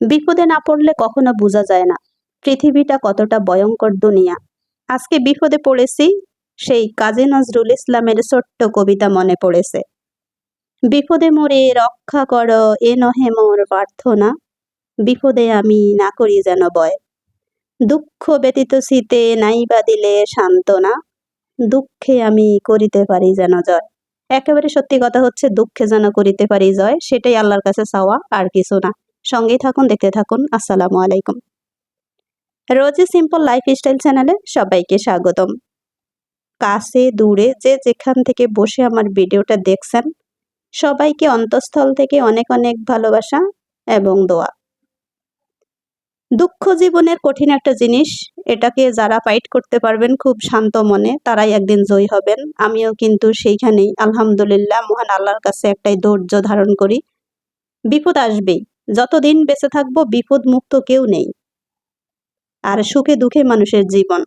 বিপদে না পড়লে কখনো বোঝা যায় না। পৃথিবীটা কতটা ভয়ঙ্কর দুনিয়া। আজকে বিপদে পড়েছি, সেই কাজী নজরুল ইসলামের ছোট্ট কবিতা মনে পড়েছে। বিপদে মোরে রক্ষা কর, এ নহে মোর প্রার্থনা। বিপদে আমি না করি যেন বয় দুঃখ ব্যতীত শীতে নাইবা দিলে সান্ত্বনা। দুঃখে আমি করিতে পারি যেন জয়। একেবারে সত্যি কথা হচ্ছে, দুঃখে যেন করিতে পারি জয়, সেটাই আল্লাহর কাছে চাওয়া আর কিছু না। সঙ্গেই থাকুন, দেখতে থাকুন। আসসালামু আলাইকুম। রোজি সিম্পল লাইফ স্টাইল চ্যানেলে সবাইকে স্বাগতম। কাছে, দূরে, যে যেখান থেকে বসে আমার ভিডিওটা দেখছেন, সবাইকে অন্তঃস্থল থেকে অনেক অনেক ভালোবাসা এবং দোয়া। দুঃখ জীবনের কঠিন একটা জিনিস, এটাকে যারা ফাইট করতে পারবেন খুব শান্ত মনে, তারাই একদিন জয়ী হবেন। আমিও কিন্তু সেইখানেই, আলহামদুলিল্লাহ, মহান আল্লাহর কাছে একটাই ধৈর্য ধারণ করি। বিপদ আসবেই। যতদিন বেঁচে থাকব বিপদ মুক্ত কেউ নেই। আর সুখে দুঃখে মানুষের জীবন।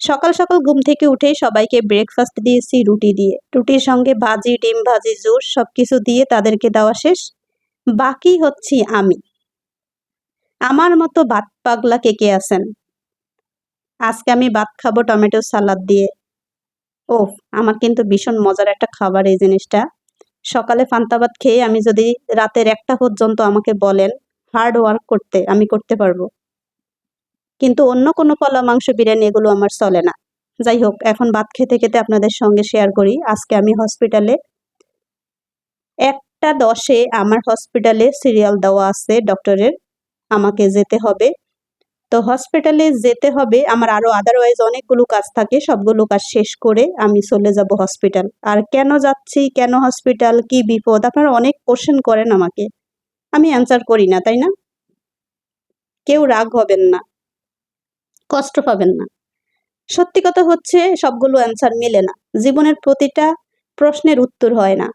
সকাল সকাল ঘুম থেকে উঠে সবাইকে ব্রেকফাস্ট দিয়েছি, রুটি দিয়ে। রুটির সঙ্গে ভাজি, ডিম ভাজি, জুস সবকিছু দিয়ে তাদেরকে দেওয়া শেষ। বাকি হচ্ছি আমি। আমার মতো ভাত পাগলা কে কে আছেন? আজকে আমি ভাত খাব টমেটো সালাদ দিয়ে। ও আমার কিন্তু ভীষণ মজার একটা খাবার এই জিনিসটা। সকালে ফান্তাবাদ খেয়ে আমি যদি রাতের একটা পর্যন্ত আমাকে বলেন হার্ড ওয়ার্ক করতে, আমি করতে পারব। কিন্তু অন্য কোনো পলা মাংস, বিরিয়ানি এগুলো আমার চলে না। যাই হোক, এখন ভাত খেতে খেতে আপনাদের সঙ্গে শেয়ার করি। আজকে আমি হসপিটালে একটা দশে আমার হসপিটালে সিরিয়াল দেওয়া আছে ডক্টরের আমাকে যেতে হবে। তো হসপিটালে যেতে হবে। আমার আরও আদারওয়াইজ অনেকগুলো কাজ থাকে। সবগুলো কাজ শেষ করে আমি চলে যাব হসপিটাল আর কেন যাচ্ছি? কেন হসপিটাল কি বিপদ? আপনারা অনেক কোশ্চেন করেন আমাকে। আমি অ্যান্সার করি না, তাই না? কেউ রাগ হবেন না। কষ্ট পাবেন না। সত্যি কথা হচ্ছে, সবগুলো অ্যান্সার মেলে না। জীবনের প্রতিটা প্রশ্নের উত্তর হয় না।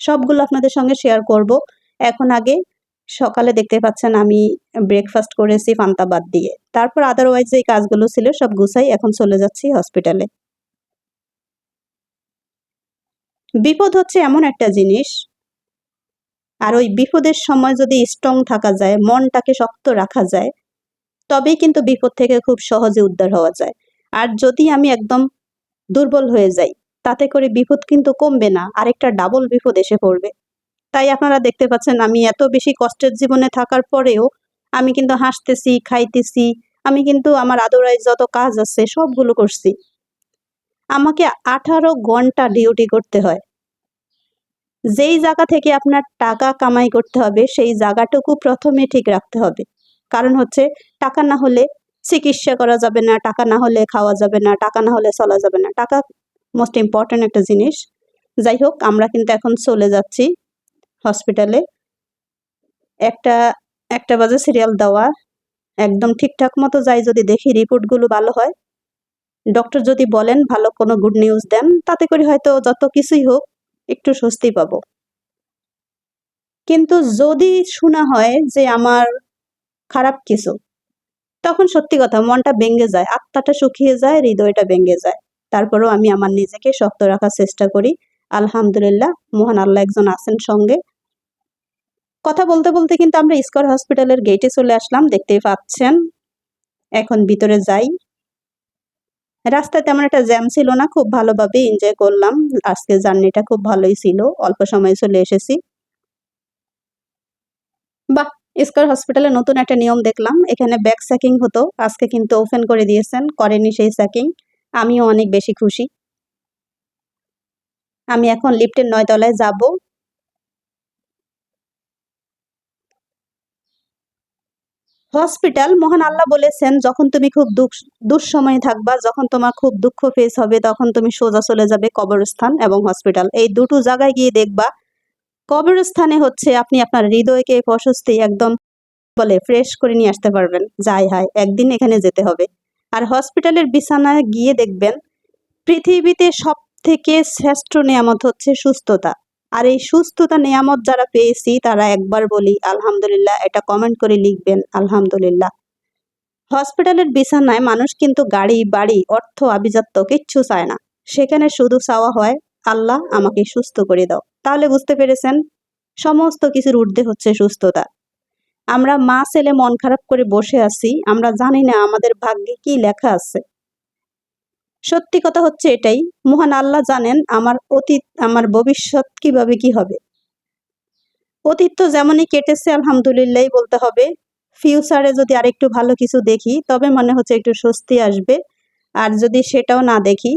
সবগুলো আপনাদের সঙ্গে শেয়ার করব। এখন আগে সকালে দেখতে পাচ্ছেন আমি ব্রেকফাস্ট করেছি ফান্তাবাদ দিয়ে। তারপর আদারওয়াইজ যে কাজগুলো ছিল সব গুছাই এখন চলে যাচ্ছি হসপিটালে বিপদ হচ্ছে এমন একটা জিনিস, আর ওই বিপদের সময় যদি স্ট্রং থাকা যায়, মনটাকে শক্ত রাখা যায়, তবেই কিন্তু বিপদ থেকে খুব সহজে উদ্ধার হওয়া যায়। আর যদি আমি একদম দুর্বল হয়ে যাই, তাতে করে বিপদ কিন্তু কমবে না, আরেকটা ডাবল বিপদ এসে পড়বে। তাই আপনারা দেখতে পাচ্ছেন আমি এত বেশি কষ্টের জীবনে থাকার পরেও আমি কিন্তু হাসতেছি, খাইতেছি, আমি কিন্তু আমার আদরায় যত কাজ আছে সবগুলো করছি। আমাকে আঠারো ঘণ্টা ডিউটি করতে হয়। যেই জায়গা থেকে আপনার টাকা কামাই করতে হবে, সেই জায়গাটুকু প্রথমে ঠিক রাখতে হবে। কারণ হচ্ছে টাকা না হলে চিকিৎসা করা যাবে না, টাকা না হলে খাওয়া যাবে না, টাকা না হলে চলা যাবে না। টাকা মোস্ট ইম্পর্ট্যান্ট একটা জিনিস। যাই হোক, আমরা কিন্তু এখন চলে যাচ্ছি। হসপিটালে একটা একটা বাজে সিরিয়াল দেওয়া। একদম ঠিকঠাক মতো যাই যদি দেখি রিপোর্টগুলো ভালো হয়। ডক্টর যদি বলেন ভালো কোনো গুড নিউজ দেন, তাতে করে হয়তো যত কিছুই হোক একটু স্বস্তি পাব। কিন্তু যদি শোনা হয় যে আমার খারাপ কিছু, তখন সত্যি কথা মনটা ভেঙে যায়, আত্মাটা শুকিয়ে যায়, হৃদয়টা ভেঙে যায়। তারপরেও আমি আমার নিজেকে শক্ত রাখার চেষ্টা করি। আলহামদুলিল্লাহ, মহান আল্লাহ একজন আছেন সঙ্গে। কথা বলতে বলতে কিন্তু আমরা স্কর হসপিটালের গেটে চলে আসলাম, দেখতেই পাচ্ছেন। এখন ভিতরে যাই। রাস্তায় তেমন একটা জ্যাম ছিল না, খুব ভালোভাবে এনজয় করলাম। আজকে জার্নিটা খুব ভালোই ছিল, অল্প সময় চলে এসেছি। বাহ স্কর হসপিটালে নতুন একটা নিয়ম দেখলাম, এখানে ব্যাক স্যাকিং হতো, আজকে কিন্তু ওপেন করে দিয়েছেন করেনি সেই স্যাকিং আমিও অনেক বেশি খুশি। আমি এখন লিফটের নয় তলায় যাব হসপিটাল, মহান আল্লাহ বলেছেন, যখন তুমি খুব দুঃখ, দুঃসময়ে থাকবা, যখন তোমার খুব দুঃখ ফেস হবে, তখন তুমি সোজা চলে যাবে কবরস্থান এবং হসপিটাল। এই দুটো জায়গায় গিয়ে দেখবা, কবরস্থানে হচ্ছে আপনি আপনার হৃদয়কে প্রশস্তি একদম বলে ফ্রেশ করে নিয়ে আসতে পারবেন। যাই হায়, একদিন এখানে যেতে হবে। আর হসপিটালের বিছানায় গিয়ে দেখবেন, পৃথিবীতে সব থেকে শ্রেষ্ঠ নিয়ামত হচ্ছে সুস্থতা। আর এই সুস্থতা নিয়ামত যারা পেয়েছি, তারা একবার বলি, আলহামদুলিল্লাহ, এটা কমেন্ট করে লিখবেন, আলহামদুলিল্লাহ। হসপিটালের বিছানায় মানুষ কিন্তু গাড়ি, বাড়ি, অর্থ, আভিজাত্য কিচ্ছু চায় না। সেখানে শুধু চাওয়া হয়, আল্লাহ আমাকে সুস্থ করে দাও। তাহলে বুঝতে পেরেছেন? সমস্ত কিছুর ঊর্ধ্বে হচ্ছে সুস্থতা। আমরা মা, ছেলে মন খারাপ করে বসে আছি, আমরা জানি না আমাদের ভাগ্যে কি লেখা আছে। সত্যি কথা হচ্ছে এটাই। মহান আল্লাহ জানেন আমার অতীত, আমার ভবিষ্যৎ কীভাবে কি হবে। অতীত তো যেমনই কেটেছে আলহামদুলিল্লাহ বলতে হবে। ফিউচারে যদি আরেকটু ভালো কিছু দেখি, তবে মনে হচ্ছে একটু স্বস্তি আসবে। আর যদি সেটাও না দেখি,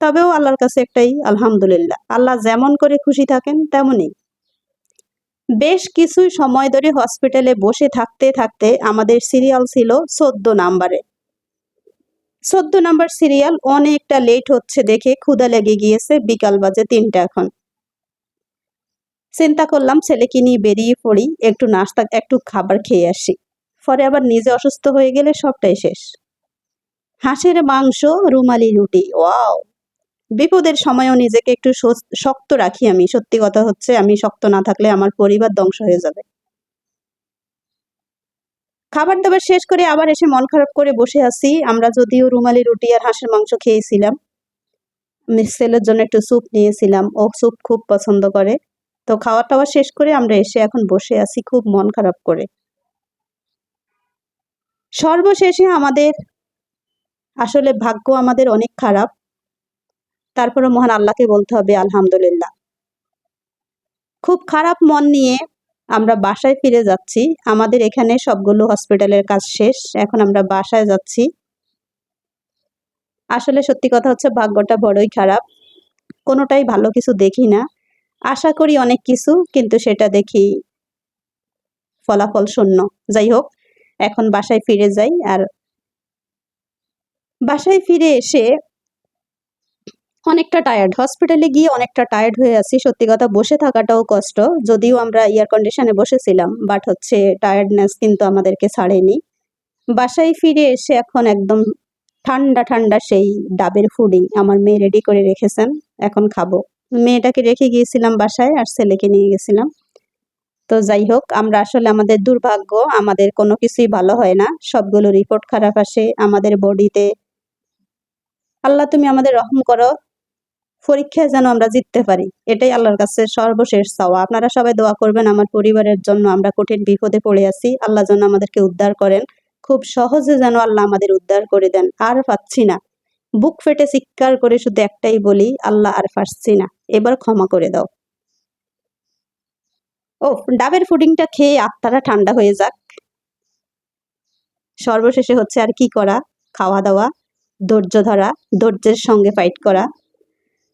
তবেও আল্লাহর কাছে একটাই আলহামদুলিল্লাহ। আল্লাহ যেমন করে খুশি থাকেন, তেমনই। বেশ কিছু সময় ধরে হসপিটালে বসে থাকতে থাকতে আমাদের সিরিয়াল ছিল চোদ্দ নাম্বারে চোদ্দ নাম্বার সিরিয়াল অনেকটা লেট হচ্ছে দেখে ক্ষুদা লেগে গিয়েছে বিকাল বাজে তিনটা এখন। চিন্তা করলাম ছেলেকে নিয়ে বেরিয়ে পড়ি, একটু নাস্তা, একটু খাবার খেয়ে আসি। পরে আবার নিজে অসুস্থ হয়ে গেলে সবটাই শেষ। হাঁসের মাংস, রুমালি রুটি, ওয়াও! বিপদের সময়ও নিজেকে একটু শক্ত রাখি আমি। সত্যি কথা হচ্ছে, আমি শক্ত না থাকলে আমার পরিবার ধ্বংস হয়ে যাবে। খাবার দাবার শেষ করে আবার এসে মন খারাপ করে বসে আছি। আমরা যদিও রুমালি রুটি আর হাঁসের মাংস খেয়েছিলাম। ছেলের জন্য একটু স্যুপ নিয়েছিলাম। ও স্যুপ খুব পছন্দ করে। তো খাওয়া টাওয়া শেষ করে আমরা এসে এখন বসে আছি খুব মন খারাপ করে। সর্বশেষে আমাদের আসলে ভাগ্য আমাদের অনেক খারাপ। তারপরে মহান আল্লাহকে বলতে হবে, আলহামদুলিল্লাহ। খুব খারাপ মন নিয়ে আমরা বাসায় ফিরে যাচ্ছি। আমাদের এখানে সবগুলো হসপিটালের কাজ শেষ। এখন আমরা বাসায় যাচ্ছি। আসলে সত্যি কথা হচ্ছে, ভাগ্যটা বড়ই খারাপ। কোনোটাই ভালো কিছু দেখি না। আশা করি অনেক কিছু, কিন্তু সেটা দেখি ফলাফল শূন্য। যাই হোক, এখন বাসায় ফিরে যাই। আর বাসায় ফিরে এসে অনেকটা টায়ার্ড হসপিটালে গিয়ে অনেকটা টায়ার্ড হয়ে আছি। সত্যি কথা, বসে থাকাটাও কষ্ট। যদিও আমরা এয়ার কন্ডিশনে বসেছিলাম বাট হচ্ছে টায়ার্ডনেস কিন্তু আমাদেরকে ছাড়েনি। বাসায় ফিরে এসে এখন একদম ঠান্ডা ঠান্ডা সেই ডাবের ফুডিং আমার মেয়ে রেডি করে রেখেছেন। এখন খাব। মেয়েটাকে রেখে গিয়েছিলাম বাসায় আর ছেলেকে নিয়ে গেছিলাম। তো যাই হোক, আমরা আসলে আমাদের দুর্ভাগ্য, আমাদের কোনো কিছুই ভালো হয় না। সবগুলো রিপোর্ট খারাপ আসে। আমাদের বডিতে আল্লাহ তুমি আমাদের রহম করো। পরীক্ষায় যেন আমরা জিততে পারি। এটাই আল্লাহর কাছে সর্বশেষ চাওয়া। আপনারা সবাই দোয়া করবেন, আমার পরিবারের জন্য আমরা কঠিন বিপদে পড়ে আছি। আল্লাহ যেন আমাদেরকে উদ্ধার করেন। খুব সহজে যেন আল্লাহ আমাদের উদ্ধার করে দেন। আর পাচ্ছি না। বুক ফেটে চিৎকার করে শুধু একটাই বলি, আল্লাহ আর পারছি না। এবার ক্ষমা করে দাও। ও ডাবের ফুডিংটা খেয়ে আত্মারা ঠান্ডা হয়ে যাক। সর্বশেষে হচ্ছে আর কি করা? খাওয়া দাওয়া, ধৈর্য ধরা, ধৈর্যের সঙ্গে ফাইট করা।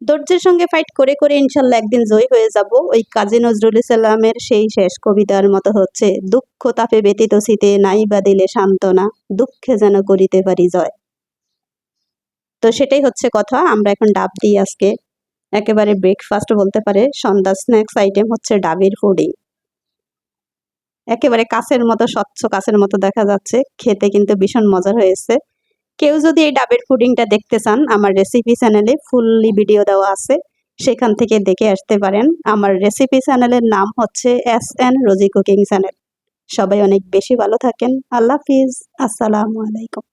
ধৈর্যের সঙ্গে ফাইট করে করে ইনশাল্লাহ একদিন জয় হয়ে যাব। ওই কাজী নজরুল ইসলামের সেই শেষ কবিতার মতো হচ্ছে, দুঃখ তাপে ব্যতীত শীতে নাই বা দিলে সান্ত্বনা, দুঃখে যেন করিতে পারি জয়। তো সেটাই হচ্ছে কথা, আমরা এখন ডাব দিই আজকে। একেবারে ব্রেকফাস্ট বলতে পারে, সন্ধ্যা স্ন্যাক্স আইটেম হচ্ছে ডাবের ফুডিং একেবারে কাছের মতো, স্বচ্ছ কাছের মতো দেখা যাচ্ছে, খেতে কিন্তু ভীষণ মজার হয়েছে। কেউ যদি এই ডাবের ফুডিংটা দেখতে চান, আমার রেসিপি চ্যানেলে ফুললি ভিডিও দেওয়া আছে, সেখান থেকে দেখে আসতে পারেন। আমার রেসিপি চ্যানেলের নাম হচ্ছে S N Rosy cooking channel সবাই অনেক বেশি ভালো থাকেন। আল্লাহ হাফিজ। আসসালামু আলাইকুম।